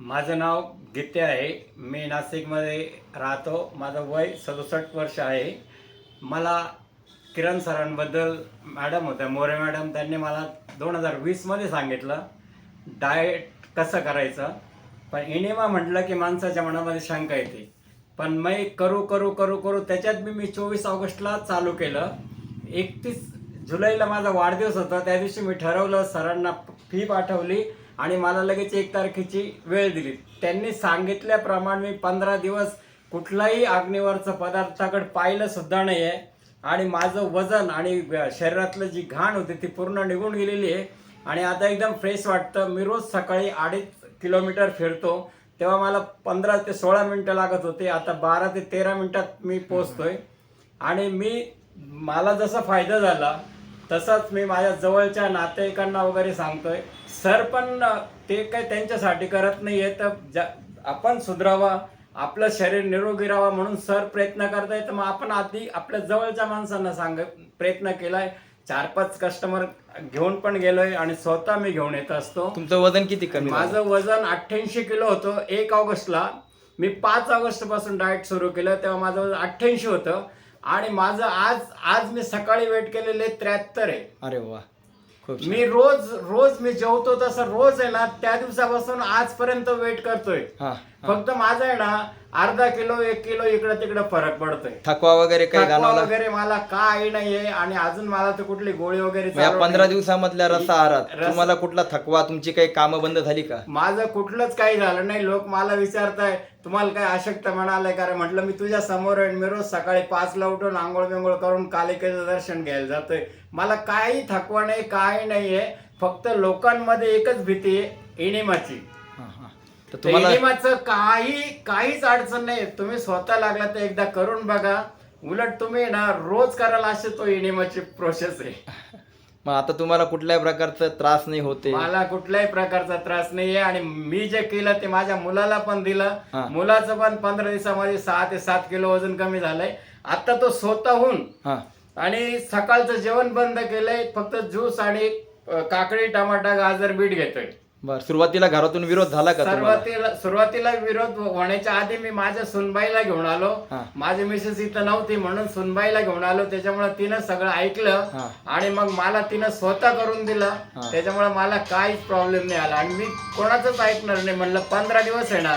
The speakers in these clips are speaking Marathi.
माझं नाव गीते आहे. मी नाशिकमध्ये राहतो. माझं वय सदुसष्ट वर्ष आहे. मला किरण सरांबद्दल मॅडम होत्या मोरे मॅडम त्यांनी मला दोन हजार वीसमध्ये सांगितलं डाएट कसं करायचं. पण इनेमा म्हटलं की माणसाच्या मनामध्ये शंका येते. पण मी करू करू करू करू त्याच्यात मी मी चोवीस ऑगस्टला चालू केलं. एकतीस जुलैला माझा वाढदिवस होता. त्या दिवशी मी ठरवलं सरांना फी पाठवली. आणि मला लगेच एक तारखेची वेळ दिली. त्यांनी सांगितल्याप्रमाणे मी पंधरा दिवस कुठलाही अग्नीवरचं पदार्थाकडे पाहिलं सुद्धा नाही आहे आणि माझं वजन आणि शरीरातलं जी घाण होती ती पूर्ण निघून गेलेली आहे. आणि आता एकदम फ्रेश वाटतं. मी रोज सकाळी अडीच किलोमीटर फिरतो. तेव्हा मला पंधरा ते सोळा मिनटं लागत होते. आता बारा ते तेरा मिनटात मी पोचतोय आणि मी मला जसा फायदा झाला तसाच मी माझ्या जवळच्या नातेवाईकांना वगैरे सांगतोय. सर पण ते काही त्यांच्यासाठी करत नाहीये तर ज्या- आपण सुधरावा आपलं शरीर निरोगी राहावा म्हणून सर प्रयत्न करताय तर मग आपण आधी आपल्या जवळच्या माणसांना सांग प्रयत्न केलाय. चार पाच कस्टमर घेऊन पण गेलोय आणि स्वतः मी घेऊन येत असतो. तुमचं वजन किती कमी? माझं वजन अठ्ठ्याऐंशी किलो होतं एक ऑगस्टला. मी पाच ऑगस्टपासून डाएट सुरू केलं तेव्हा माझं वजन अठ्ठ्याऐंशी होतं. आणि माझं आज आज मी सकाळी वेट केलेले त्र्याहत्तर आहे अरे वा खूप. मी रोज रोज मी जेवतो तसं रोज आहे ना त्या दिवसापासून आजपर्यंत वेट करतोय हा. फक्त माझं आहे ना अर्धा किलो एक किलो इकडं तिकडं फरक पडतोय. थकवा वगैरे काही थकवा जाणवला वगैरे मला काही नाहीये आणि अजून मला तर कुठली गोळी वगैरे मग या चालू पंधरा नाही. दिवसामधल्या रसा आहारात रस- तुम्हाला कुठला थकवा तुमची काही कामं बंद झाली का? माझं कुठलंच काही झालं नाही. लोक मला विचारताय तुम्हाला काय अशक्त म्हणालंय कारण म्हटलं मी तुझ्या समोर आहे मी रोज सकाळी पाचला उठून आंघोळ बिंघोळ करून कालिकेचं दर्शन घ्यायला जातोय. मला काही थकवा नाही काही नाहीये. फक्त लोकांमध्ये एकच भीती आहे इनिमाची. तर तुम्हाला काही काहीच अडचण नाही. तुम्ही स्वतः लागला तर एकदा करून बघा. उलट तुम्ही ना रोज करायला असे तो इनिमाची प्रोसेस आहे. मग आता तुम्हाला कुठल्याही प्रकारचा त्रास नाही होते. मला कुठल्याही प्रकारचा त्रास नाहीये. आणि मी जे केलं ते माझ्या मुलाला पण दिलं. मुलाचं पण पंधरा दिवसामध्ये सहा ते सात किलो वजन कमी झालंय. आता तो स्वतःहून आणि सकाळचं जेवण बंद केलंय. फक्त ज्यूस आणि काकडी टमाटा गाजर बीट घेतोय. बर सुरुवातीला घरातून विरोध झाला का तुम्हाला? सुरुवातीला सुरुवातीला विरोध होण्याच्या आधी मी माझ्या सुनबाईला घेऊन आलो. हा. माझी मिसेस इथं नव्हती म्हणून सुनबाईला घेऊन आलो. त्याच्यामुळे तिनं सगळं ऐकलं हा. आणि मग मला तिनं स्वतः करून दिलं. हा. त्याच्यामुळे मला काहीच प्रॉब्लेम नाही आला. आणि मी कोणाचंच ऐकणार नाही. म्हणलं पंधरा दिवस आहे ना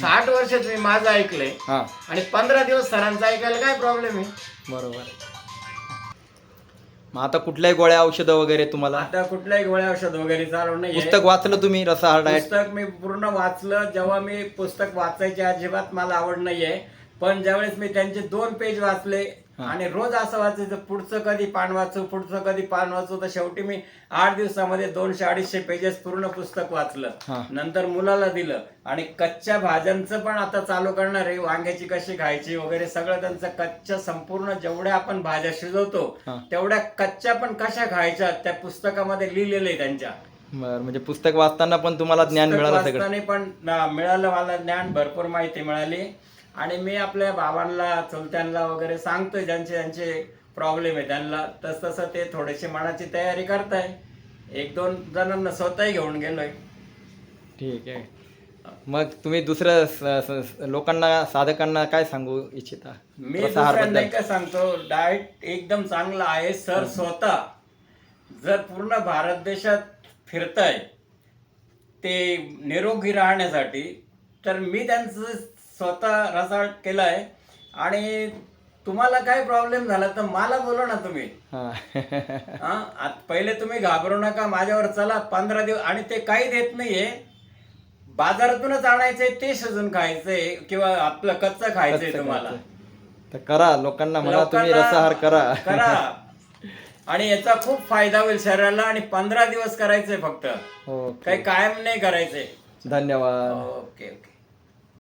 साठ वर्षात मी माझं ऐकलंय हा. आणि पंधरा दिवस सरांचं ऐकायला काय प्रॉब्लेम आहे? बरोबर. मग आता कुठल्याही गोळ्या औषधं वगैरे तुम्हाला? आता कुठल्याही गोळ्या औषध वगैरे चालू नाही पुस्तक वाचलं तुम्ही डाएट पुस्तक मी पूर्ण वाचलं. जेव्हा मी पुस्तक वाचायची अजिबात मला आवड नाहीये. पण ज्यावेळेस मी त्यांचे दोन पेज वाचले. आणि रोज असं वाचायचं पुढचं कधी पान वाचू पुढचं कधी पान वाचू तर शेवटी मी आठ दिवसामध्ये दोनशे अडीचशे पेजेस पूर्ण पुस्तक. वाचलं. नंतर मुलाला दिलं. आणि कच्च्या भाज्यांचं पण आता चालू करणार आहे. वांग्याची कशी खायची वगैरे सगळं त्यांचं कच्च्या संपूर्ण जेवढ्या आपण भाज्या शिजवतो. तेवढ्या कच्च्या पण कशा खायच्या त्या पुस्तकामध्ये लिहिलेलं आहे त्यांच्या. बर म्हणजे पुस्तक वाचताना पण तुम्हाला ज्ञान मिळालं पण मिळालं मला ज्ञान भरपूर माहिती मिळाली. आणि मी आपल्या बाबांना चुलत्यांना वगैरे सांगतोय ज्यांचे ज्यांचे प्रॉब्लेम आहे त्यांना तस तसं ते थोडीशी मनाची तयारी करताय. एक दोन जणांना स्वतःही घेऊन गेलोय. ठीक आहे. मग तुम्ही दुसऱ्या स- स- स- लोकांना साधकांना काय सांगू इच्छिता? मी? दुसऱ्यांना काय सांगतो डाएट एकदम चांगला आहे सर स्वतः. जर पूर्ण भारत देशात फिरताय ते निरोगी राहण्यासाठी तर मी त्यांचं स्वतः रसाळ केलाय. आणि तुम्हाला काय प्रॉब्लेम झाला तर मला बोला ना तुम्ही. हा. आत- पहिले तुम्ही घाबरू नका माझ्यावर चला पंधरा दिवस आणि ते काही देत नाहीये. बाजारातूनच आणायचंय ते शिजून खायचंय किंवा आपलं कच्चं खायचंय तुम्हाला. तर करा लोकांना म्हणा तुम्ही लोकांना रसाहार करा. करा. आणि याचा खूप फायदा होईल शरीराला आणि पंधरा दिवस करायचंय फक्त. हो काही कायम नाही करायचंय. धन्यवाद. Okay okay.